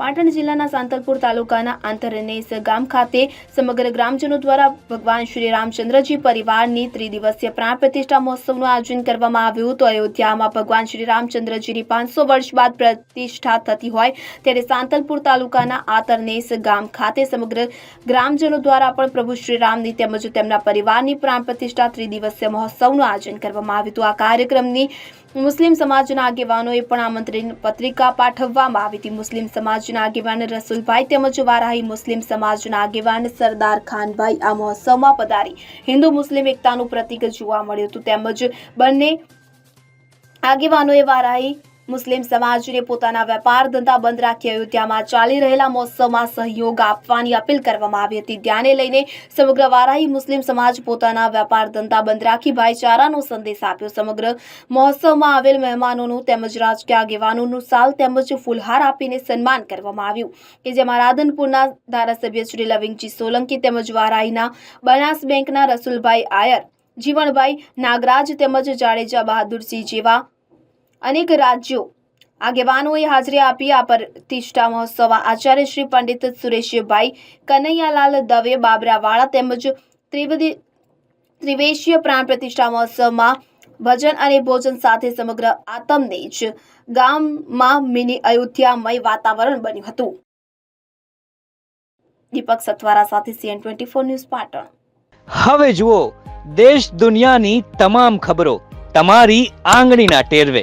પાટણ જિલ્લાના સાંતલપુર તાલુકાના આંતરનેસ ગામ ખાતે સમગ્ર ગ્રામજનો દ્વારા ભગવાન શ્રી રામચંદ્રજી પરિવારની ત્રિદિવસીય પ્રાણ પ્રતિષ્ઠા મહોત્સવનું આયોજન કરવામાં આવ્યું તો અયોધ્યામાં ભગવાન શ્રી રામચંદ્રજીની પાંચસો વર્ષ બાદ પ્રતિષ્ઠા થતી હોય ત્યારે સાંતલપુર તાલુકાના આંતરનેસ ગામ ખાતે સમગ્ર ગ્રામજનો દ્વારા પણ પ્રભુ શ્રી રામની તેમજ તેમના પરિવારની પ્રાણ પ્રતિષ્ઠા ત્રિદિવસીય મહોત્સવનું આયોજન કરવામાં આવ્યું હતું. આ કાર્યક્રમની મુસ્લિમ સમાજના આગેવાનોએ પણ આમંત્રણ પત્રિકા પાઠવવામાં આવી હતી. મુસ્લિમ સમાજના આગેવાન રસુલભાઈ તેમજ વારાહી મુસ્લિમ સમાજના આગેવાન સરદાર ખાનભાઈ આ મહોત્સવમાં પધારી. હિન્દુ મુસ્લિમ એકતાનું પ્રતીક જોવા મળ્યું હતું તેમજ બંને આગેવાનોએ વારાહી મુસ્લિમ સમાજને પોતાના વેપાર ધંધા બંધ રાખી અયોધ્યામાં ચાલી રહેલા મહોત્સવમાં સહયોગ આપવાની અપીલ કરવામાં આવી હતી. ધ્યાને લઈને સમગ્ર વારાહી મુસ્લિમ સમાજ પોતાના વેપાર ધંધા બંધ રાખી ભાઈચારાનો સંદેશ આપ્યો. સમગ્ર મહોત્સવમાં આવેલ મહેમાનોનું તેમજ રાજકીય આગેવાનોનું સાલ તેમજ ફૂલહાર આપીને સન્માન કરવામાં આવ્યું કે જેમાં રાધનપુરના ધારાસભ્ય શ્રી લવિંગજી સોલંકી તેમજ વારાહીના બનાસ બેંકના રસુલભાઈ આયર જીવણભાઈ નાગરાજ તેમજ જાડેજા બહાદુરસિંહ જેવા અનેક રાજ્યો આગેવાનોએ હાજરી આપી આ પ્રતિષ્ઠા મહોત્સવ. આચાર્ય શ્રી પંડિત સુરેશભાઈ કનૈયાલાલ દવે, બાબરાવાળા તેમજ ત્રિવેદી ત્રિવેશીય પ્રાણ પ્રતિષ્ઠા મહોત્સવમાં ભજન અને ભોજન સાથે સમગ્ર આતમને જ ગામમાં મિની અયોધ્યામય વાતાવરણ બન્યું હતું. દીપક સથવારા સાથે CN twenty four news Patan. હવે જુઓ, દેશ દુનિયાની તમામ ખબરો તમારી આંગળીના ટેરવે.